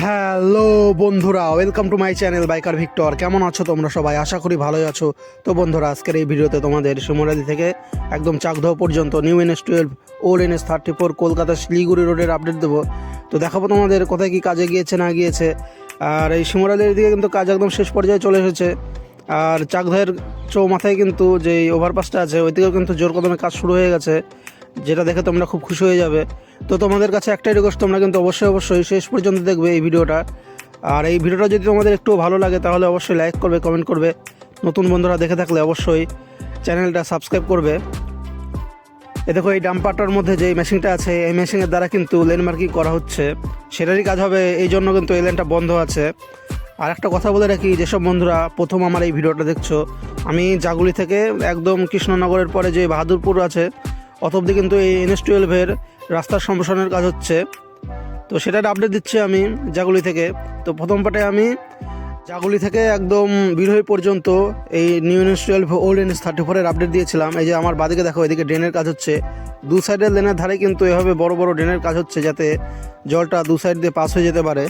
Hello বন্ধুরা welcome to my channel biker Victor কেমন আছো তোমরা সবাই? আশা করি ভালোই আছো। তো বন্ধুরা, আজকের এই ভিডিওতে তোমাদের শিমরালি থেকে একদম চাকদহ পর্যন্ত new N S twelve old NS thirty four Kolkata Siliguri রোডের আপডেট দেবো। তো দেখাবো তোমাদের কোথায় কি কাজে গিয়েছে, না গিয়েছে। আর এই শিমরালির দিকে কিন্তু কাজ একদম শেষ পর্যায়ে চলে এসেছে। আর চাকদহের চৌমাথায় কিন্তু যে ওভারপাসটা আছে ওই দিকেও কিন্তু জোর কদমে কাজ শুরু হয়ে গেছে। যেটা দেখে তোমরা খুব খুশি হয়ে যাবে। তো তোমাদের কাছে একটাই রিকোয়েস্ট তোমরা কিন্তু অবশ্যই অবশ্যই শেষ পর্যন্ত দেখবে এই ভিডিওটা। আর এই ভিডিওটা যদি তোমাদের একটু ভালো লাগে, তাহলে অবশ্যই লাইক করবে কমেন্ট করবে। নতুন বন্ধুরা দেখে থাকলে অবশ্যই চ্যানেলটা সাবস্ক্রাইব করবে। এ দেখো, এই ডাম্পারটার মধ্যে যে মেশিনটা আছে, এই মেশিনের দ্বারা কিন্তু লেন মার্কিং করা হচ্ছে। সেটারই কাজ হবে, এই জন্য কিন্তু এই লেনটা বন্ধ আছে। আর একটা কথা বলে রাখি, যেসব বন্ধুরা প্রথম আমার এই ভিডিওটা দেখছ, আমি জাগুলি থেকে একদম কৃষ্ণনগরের পরে যে বাহাদুরপুর আছে অত অবধি কিন্তু এই এনএস টুয়েলভের রাস্তার সম্প্রসারণের কাজ হচ্ছে। তো সেটার আপডেট দিচ্ছি আমি জাগুলি থেকে। তো প্রথম পাটে আমি জাগুলি থেকে একদম বিরহী পর্যন্ত এই new NS twelve old NS thirty ফোরের আপডেট দিয়েছিলাম। এই যে আমার বাদিকে দেখো, এদিকে ড্রেনের কাজ হচ্ছে। দু সাইডের লেনের ধারে কিন্তু এভাবে বড় বড় ড্রেনের কাজ হচ্ছে যাতে জলটা দু সাইড দিয়ে পাস হয়ে যেতে পারে।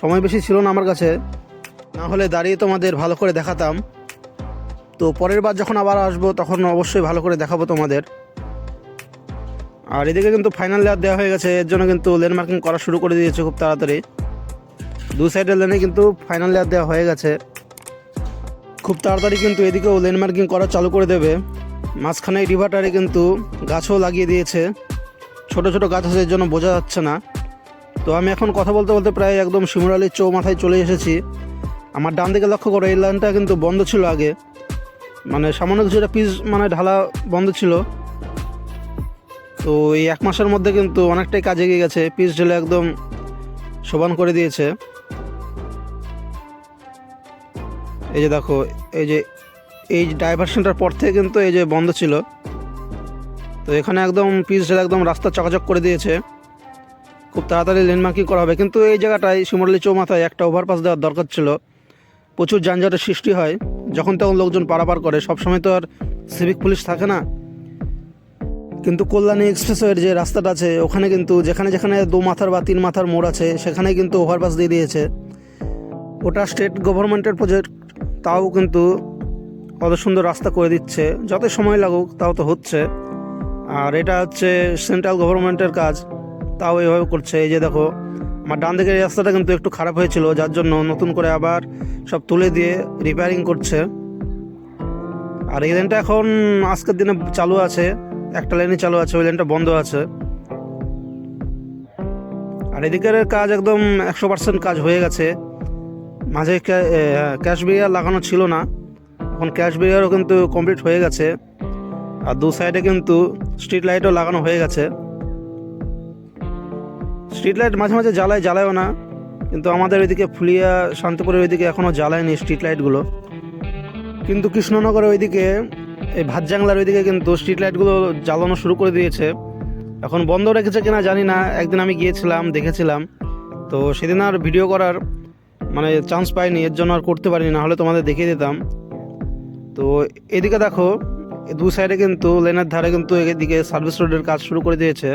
সময় বেশি ছিল না আমার কাছে। না হলে দাঁড়িয়ে তোমাদের ভালো করে দেখাতাম। তো পরের বার যখন আবার আসব, তখন অবশ্যই ভালো করে দেখাবো তোমাদের। আর এদিকে কিন্তু ফাইনাল লেয়ার দেওয়া হয়ে গেছে, এর জন্য কিন্তু লেন মার্কিং করা শুরু করে দিয়েছে খুব তাড়াতাড়ি। দু সাইডের লেনে কিন্তু ফাইনাল লেয়ার দেওয়া হয়ে গেছে। খুব তাড়াতাড়ি কিন্তু এদিকেও লেন মার্কিং করা চালু করে দেবে। মাঝখানে রিভার্টারে কিন্তু গাছও লাগিয়ে দিয়েছে। ছোট ছোট গাছ আছে, এর জন্য বোঝা যাচ্ছে না। তো আমি এখন কথা বলতে বলতে প্রায় একদম শিমুরালির চৌ মাথায় চলে এসেছি। আমার ডান দিকে লক্ষ্য করো, এই লাইনটা কিন্তু বন্ধ ছিল আগে। মানে সামান্য কিছুটা পিস মানে ঢালা বন্ধ ছিল। তো এই এক মাসের মধ্যে কিন্তু অনেকটাই কাজে এগিয়ে গেছে। পিস ঢেলে একদম সমান করে দিয়েছে। এই যে দেখো, এই যে, এই ডাইভারশনটার পর থেকে কিন্তু এই যে বন্ধ ছিল। তো এখানে একদম পিস ঢেলে একদম রাস্তা চকাচক করে দিয়েছে। খুব তাড়াতাড়ি লেন করা হবে। কিন্তু এই জায়গাটায় শিমরলি চৌমাথায় একটা ওভারপাস দেওয়ার দরকার ছিল। প্রচুর যানজটের সৃষ্টি হয়। যখন তখন লোকজন পারাপার করে। সবসময় তো আর সিভিক পুলিশ থাকে না। কিন্তু কল্যাণী এক্সপ্রেসওয়ের যে রাস্তাটা আছে, ওখানে কিন্তু যেখানে যেখানে দু মাথার বা তিন মাথার মোড় আছে, সেখানে কিন্তু ওভারপাস দিয়ে দিয়েছে। ওটা স্টেট গভর্নমেন্টের প্রজেক্ট তাও কিন্তু কত সুন্দর রাস্তা করে দিচ্ছে। যত সময় লাগুক, তাও তো হচ্ছে। আর এটা হচ্ছে সেন্ট্রাল গভর্নমেন্টের কাজ, তাও এভাবে করছে। এই যে দেখো, আমার ডান দিকের রাস্তাটা কিন্তু একটু খারাপ হয়েছিল, যার জন্য নতুন করে আবার সব তুলে দিয়ে রিপেয়ারিং করছে। আর এই এখন, আজকের দিনে চালু আছে। একটা লাইনে চালু আছে, ওই লাইনটা বন্ধ আছে। আর এদিকের কাজ একদম একশো পার্সেন্ট কাজ হয়ে গেছে। মাঝে ক্যাশ বিরিয়ার লাগানো ছিল না। এখন ক্যাশ বিরিয়ারও কিন্তু কমপ্লিট হয়ে গেছে। আর দু সাইডে কিন্তু স্ট্রিট লাইটও লাগানো হয়ে গেছে। স্ট্রিট লাইট মাঝে মাঝে জ্বালায়, জ্বালায়ও না। কিন্তু আমাদের ওইদিকে ফুলিয়া, শান্তিপুরের ওইদিকে এখনও জ্বালায়নি স্ট্রিট লাইটগুলো কিন্তু কৃষ্ণনগরের ওইদিকে এই ভাত জাংলার ওইদিকে কিন্তু স্ট্রিট লাইটগুলো জ্বালানো শুরু করে দিয়েছে। এখন বন্ধ রেখেছে কিনা জানি না, একদিন আমি গিয়েছিলাম, দেখেছিলাম। তো সেদিন আর ভিডিও করার মানে চান্স পাইনি, এর জন্য আর করতে পারিনি, না হলে তোমাদের দেখিয়ে দিতাম। তো এদিকে দেখো, দু সাইডে কিন্তু লেনের ধারে কিন্তু এদিকে সার্ভিস রোডের কাজ শুরু করে দিয়েছে।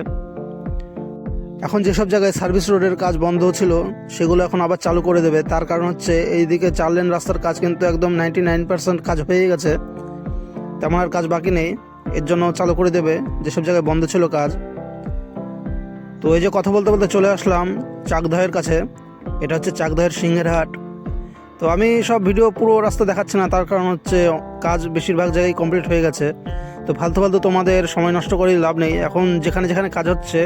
এখন যেসব জায়গায় সার্ভিস রোডের কাজ বন্ধ ছিল, সেগুলো এখন আবার চালু করে দেবে। তার কারণ হচ্ছে এইদিকে চার লেন রাস্তার কাজ কিন্তু একদম নাইনটি নাইন পার্সেন্ট কাজ হয়ে গেছে। তেমন আর কাজ বাকি নেই। এর জন্য চালু করে দেবে যেসব জায়গায় বন্ধ ছিল কাজ। তো এই যে কথা বলতে বলতে চলে আসলাম চাকদহের কাছে। এটা হচ্ছে চাকদহের সিংহের হাট। তো আমি সব ভিডিও পুরো রাস্তা দেখাচ্ছি না, তার কারণ হচ্ছে কাজ বেশিরভাগ জায়গায় কমপ্লিট হয়ে গেছে। তো ফালতু ফালতু তোমাদের সময় নষ্ট করে লাভ নেই। এখন যেখানে যেখানে কাজ হচ্ছে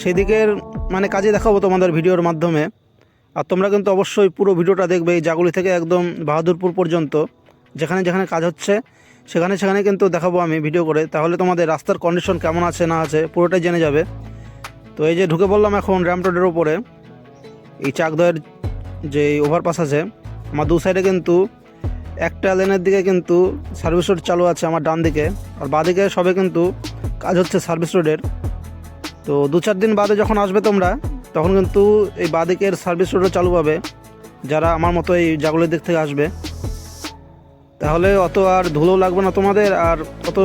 সেই দিকের মানে কাজে দেখাবো তোমাদের ভিডিওর মাধ্যমে। আর তোমরা কিন্তু অবশ্যই পুরো ভিডিওটা দেখবে এই জাগুলি থেকে একদম বাহাদুরপুর পর্যন্ত। যেখানে যেখানে কাজ হচ্ছে সেখানে সেখানে কিন্তু দেখাবো আমি ভিডিও করে। তাহলে তোমাদের রাস্তার কন্ডিশন কেমন আছে, না আছে, পুরোটাই জেনে যাবে। তো এই যে ঢুকে বললাম এখন র্যাম্প রোডের ওপরে এই চাকদয়ের যে ওভারপাস আছে, আমার দু সাইডে কিন্তু একটা লেনের দিকে কিন্তু সার্ভিস রোড চালু আছে আমার ডান দিকে। আর বাঁদিকে সবে কিন্তু কাজ হচ্ছে সার্ভিস রোডের তো দু চার দিন বাদে যখন আসবে তোমরা, তখন কিন্তু এই বাঁদিকের সার্ভিস রোডও চালু পাবে যারা আমার মতো এই জাগুলির দিক থেকে আসবে। তাহলে অত আর ধুলো লাগবে না তোমাদের, আর অত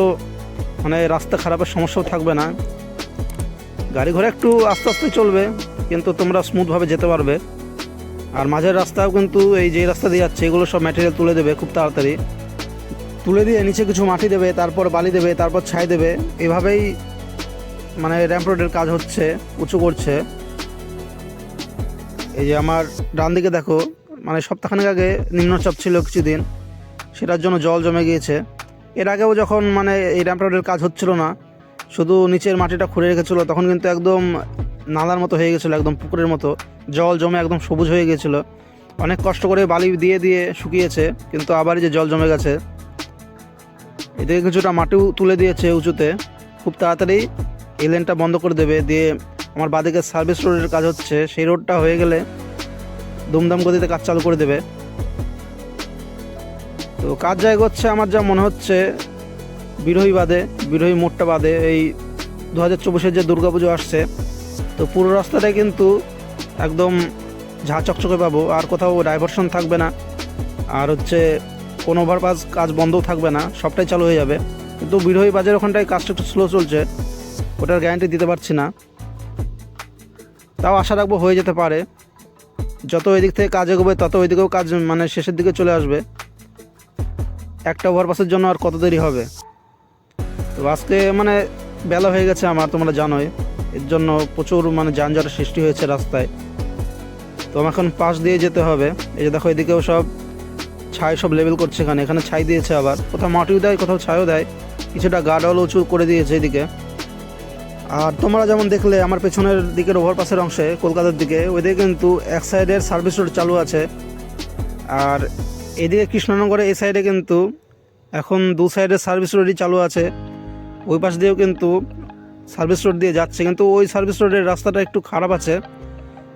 মানে রাস্তা খারাপের সমস্যাও থাকবে না। গাড়ি ঘোড়া একটু আস্তে আস্তে চলবে, কিন্তু তোমরা স্মুথভাবে যেতে পারবে। আর মাঝের রাস্তাও কিন্তু এই যে রাস্তা দিয়ে যাচ্ছে, এগুলো সব ম্যাটেরিয়াল তুলে দেবে খুব তাড়াতাড়ি। তুলে দিয়ে নিচে কিছু মাটি দেবে, তারপর বালি দেবে, তারপর ছাই দেবে। এভাবেই মানে র্যাম্প রোডের কাজ হচ্ছে, উঁচু করছে। এই যে আমার ডান দিকে দেখো মানে সপ্তাহখানেক আগে নিম্নচাপ ছিল কিছুদিন। সেটার জন্য জল জমে গিয়েছে। এর আগেও যখন মানে এই র্যাম্প রোডের কাজ হচ্ছিল না, শুধু নিচের মাটিটা খুঁড়ে রেখেছিল, তখন কিন্তু একদম নালার মতো হয়ে গেছিল, একদম পুকুরের মতো। জল জমে একদম সবুজ হয়ে গেছিল অনেক কষ্ট করে বালি দিয়ে দিয়ে শুকিয়েছে, কিন্তু আবার যে জল জমে গেছে, এদিকে কিছুটা মাটিও তুলে দিয়েছে উঁচুতে। খুব তাড়াতাড়ি এই লেনটা বন্ধ করে দেবে, দিয়ে আমার বাদিকে সার্ভিস রোডের কাজ হচ্ছে, সেই রোডটা হয়ে গেলে দুমদাম গতিতে কাজ চালু করে দেবে। তো কাজ জায়গা হচ্ছে আমার যা মনে হচ্ছে, বিরোহী বাদে, বিরোহী মোড়টা বাদে এই দু হাজার চব্বিশের যে দুর্গাপুজো আসছে, তো পুরো রাস্তাটাই কিন্তু একদম ঝা চকচকে পাবো। আর কোথাও ডাইভারশন থাকবে না। আর হচ্ছে কোনো ওভারপাস কাজ বন্ধও থাকবে না। সবটাই চালু হয়ে যাবে। কিন্তু বিরোহী বাজার ওখানটায় কাজটা একটু স্লো চলছে। ওটার গ্যারান্টি দিতে পারছি না। তাও আশা রাখব হয়ে যেতে পারে। যত ওই দিক থেকে কাজ এগোবে, তত ওই দিকেও কাজ মানে শেষের দিকে চলে আসবে। একটা ওভারপাসের জন্য আর কত দেরি হবে? তো আজকে মানে বেলা হয়ে গেছে আমার, তোমরা জানোই। এর জন্য প্রচুর মানে যানজটের সৃষ্টি হয়েছে রাস্তায়। তো আমার এখন পাশ দিয়ে যেতে হবে। এই যে দেখো, এদিকেও সব ছাই সব লেভেল করছে এখানে। এখানে ছাই দিয়েছে আবার। কোথাও মাটিও দেয়, কোথাও ছাইও দেয়। কিছুটা গার্ডওয়াল উঁচু করে দিয়েছে এদিকে। আর তোমরা যেমন দেখলে, আমার পেছনের দিকের ওভারপাসের অংশে, কলকাতার দিকে ওইদিকে কিন্তু এক সাইডের সার্ভিস রোড চালু আছে। আর এদিকে কৃষ্ণনগরে এই সাইডে কিন্তু এখন দু সাইডে সার্ভিস রোডই চালু আছে। ওই পাশ দিয়েও কিন্তু সার্ভিস রোড দিয়ে যাচ্ছে। কিন্তু ওই সার্ভিস রোডের রাস্তাটা একটু খারাপ আছে।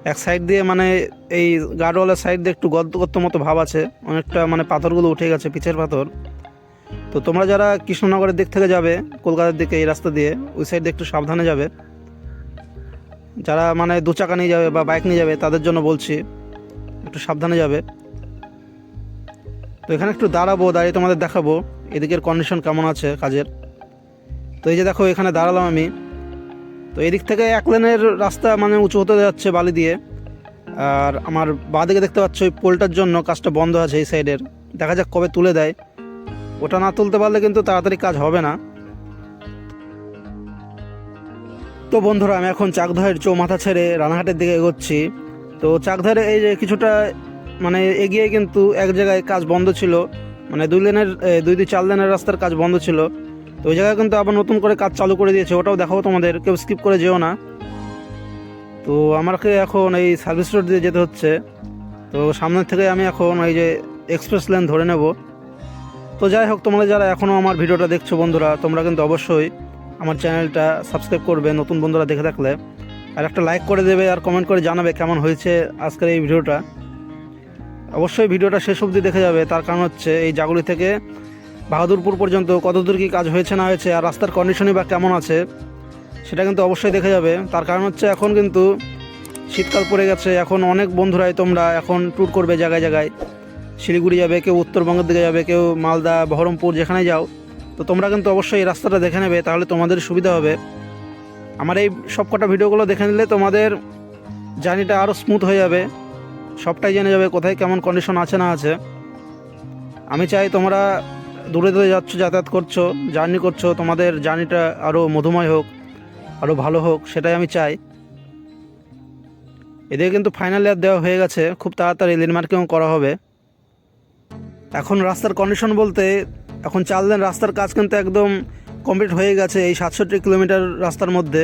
এক সাইড দিয়ে মানে এই গার্ডওয়ালের সাইড দিয়ে একটু গদ্য গদ্য মতো ভাব আছে। অনেকটা মানে পাথরগুলো উঠে গেছে পিচের পাথর। তো তোমরা যারা কৃষ্ণনগরের দিক থেকে যাবে, কলকাতার দিকে এই রাস্তা দিয়ে, ওই সাইড দিয়ে একটু সাবধানে যাবে। যারা মানে দু চাকা নিয়ে যাবে বা বাইক নিয়ে যাবে, তাদের জন্য বলছি, একটু সাবধানে যাবে। তো এখানে একটু দাঁড়াবো, দাঁড়িয়ে তোমাদের দেখাবো, এদিকের কন্ডিশন কেমন আছে কাজের। তো এই যে দেখো, এখানে দাঁড়ালাম আমি। তো এদিক থেকে এক লেনের রাস্তা মানে উঁচু হতে যাচ্ছে বালি দিয়ে। আর আমার বাঁদিকে দেখতে পাচ্ছ ওই পোলটার জন্য কাজটা বন্ধ আছে এই সাইডের দেখা যাক কবে তুলে দেয়। ওটা না তুলতে পারলে কিন্তু তাড়াতাড়ি কাজ হবে না। তো বন্ধুরা, আমি এখন চাকদহের চৌমাথা ছেড়ে রানাঘাটের দিকে এগোচ্ছি। তো চাকধারে এই যে কিছুটা মানে এগিয়ে কিন্তু এক জায়গায় কাজ বন্ধ ছিল। মানে দুই লেনের দুই দুই চার লেনের রাস্তার কাজ বন্ধ ছিল। তো ওই জায়গায় কিন্তু আবার নতুন করে কাজ চালু করে দিয়েছে, ওটাও দেখাবো তোমাদের। কেউ স্কিপ করে যেও না। তো আমাকে এখন এই সার্ভিস রোড দিয়ে যেতে হচ্ছে। তো সামনের থেকে আমি এখন এই যে এক্সপ্রেস লেন ধরে নেব। তো যাই হোক, তোমরা যারা এখনও আমার ভিডিওটা দেখছ বন্ধুরা, তোমরা কিন্তু অবশ্যই আমার চ্যানেলটা সাবস্ক্রাইব করবে নতুন বন্ধুরা দেখে থাকলে। আর একটা লাইক করে দেবে আর কমেন্ট করে জানাবে কেমন হয়েছে আজকের এই ভিডিওটা। অবশ্যই ভিডিওটা শেষ অবধি দেখে যাবে। তার কারণ হচ্ছে এই জাগুলি থেকে বাহাদুরপুর পর্যন্ত কতদূর কী কাজ হয়েছে না হয়েছে আর রাস্তার কন্ডিশনই বা কেমন আছে, সেটা কিন্তু অবশ্যই দেখে যাবে। তার কারণ হচ্ছে এখন কিন্তু শীতকাল পড়ে গেছে, এখন অনেক বন্ধুরাই তোমরা এখন ট্যুর করবে জায়গায় জায়গায়। শিলিগুড়ি যাবে, কেউ উত্তরবঙ্গের দিকে যাবে, কেউ মালদা, বহরমপুর যেখানে যাও। তো তোমরা কিন্তু অবশ্যই এই রাস্তাটা দেখে নেবে, তাহলে তোমাদের সুবিধা হবে। আমার এই সব কটা ভিডিওগুলো দেখে নিলে তোমাদের জার্নিটা আরও স্মুথ হয়ে যাবে। সবটাই জেনে যাবে কোথায় কেমন কন্ডিশন আছে না আছে। আমি চাই তোমরা দূরে দূরে যাচ্ছ, যাতায়াত করছ জার্নি করছ, তোমাদের জার্নিটা আরও মধুময় হোক আরও ভালো হোক, সেটাই আমি চাই। এদিকে কিন্তু ফাইনাল ইয়ার দেওয়া হয়ে গেছে, খুব তাড়াতাড়ি লেন মার্কিং করা হবে। এখন রাস্তার কন্ডিশন বলতে, এখন চার লেন রাস্তার কাজ কিন্তু একদম কমপ্লিট হয়ে গেছে, এই সাতষট্টি কিলোমিটার রাস্তার মধ্যে।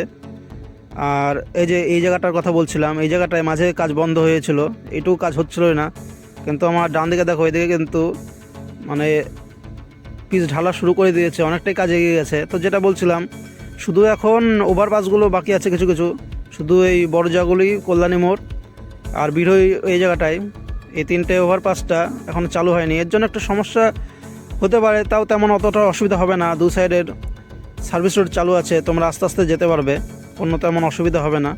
আর এই যে, এই জায়গাটার কথা বলছিলাম, এই জায়গাটায় মাঝে কাজ বন্ধ হয়েছিল, এটুকু কাজ হচ্ছিল না। কিন্তু আমার ডান দিকে দেখো, এদিকে কিন্তু মানে পিচ ঢালা শুরু করে দিয়েছে, অনেকটাই কাজ এগিয়ে গেছে। তো যেটা বলছিলাম, শুধু এখন ওভারপাসগুলো বাকি আছে কিছু কিছু। শুধু এই বড় জায়গাগুলি কল্যাণী মোড় আর বিরোহী এই জায়গাটায়। এই তিনটে ওভারপাসটা এখন চালু হয়নি। এর জন্য একটা সমস্যা হতে পারে, তাও তেমন অতটা অসুবিধা হবে না। দু সাইডের সার্ভিস রোড চালু আছে, তোমরা আস্তে আস্তে যেতে পারবে। অন্য তেমন অসুবিধা হবে না।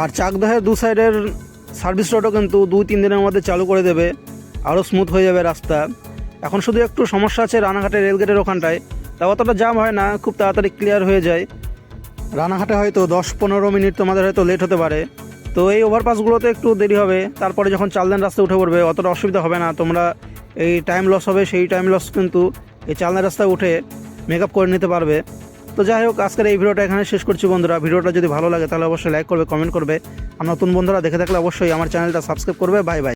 আর চাকদহের দু সাইডের সার্ভিস রোডও কিন্তু দুই, তিন দিনের মধ্যে চালু করে দেবে। আরও স্মুথ হয়ে যাবে রাস্তা। এখন শুধু একটু সমস্যা আছে রানাঘাটের রেলগেটের ওখানটায়। তা অতটা জাম হয় না, খুব তাড়াতাড়ি ক্লিয়ার হয়ে যায়। রানাঘাটে হয়তো দশ, পনেরো মিনিট তোমাদের হয়তো লেট হতে পারে। তো এই ওভারপাসগুলোতে একটু দেরি হবে। তারপরে যখন চালদান রাস্তা উঠে পড়বে, অতটা অসুবিধা হবে না। তোমরা এই টাইম লস হবে, সেই টাইম লস কিন্তু এই চালনা রাস্তায় উঠে মেকআপ করে নিতে পারবে। তো যাই হোক, আজকের এই ভিডিওটা এখানে শেষ করছি বন্ধুরা। ভিডিওটা যদি ভালো লাগে তাহলে অবশ্যই লাইক করবে কমেন্ট করবে। আর নতুন বন্ধুরা দেখে থাকলে অবশ্যই আমার চ্যানেলটা সাবস্ক্রাইব করবে। Bye bye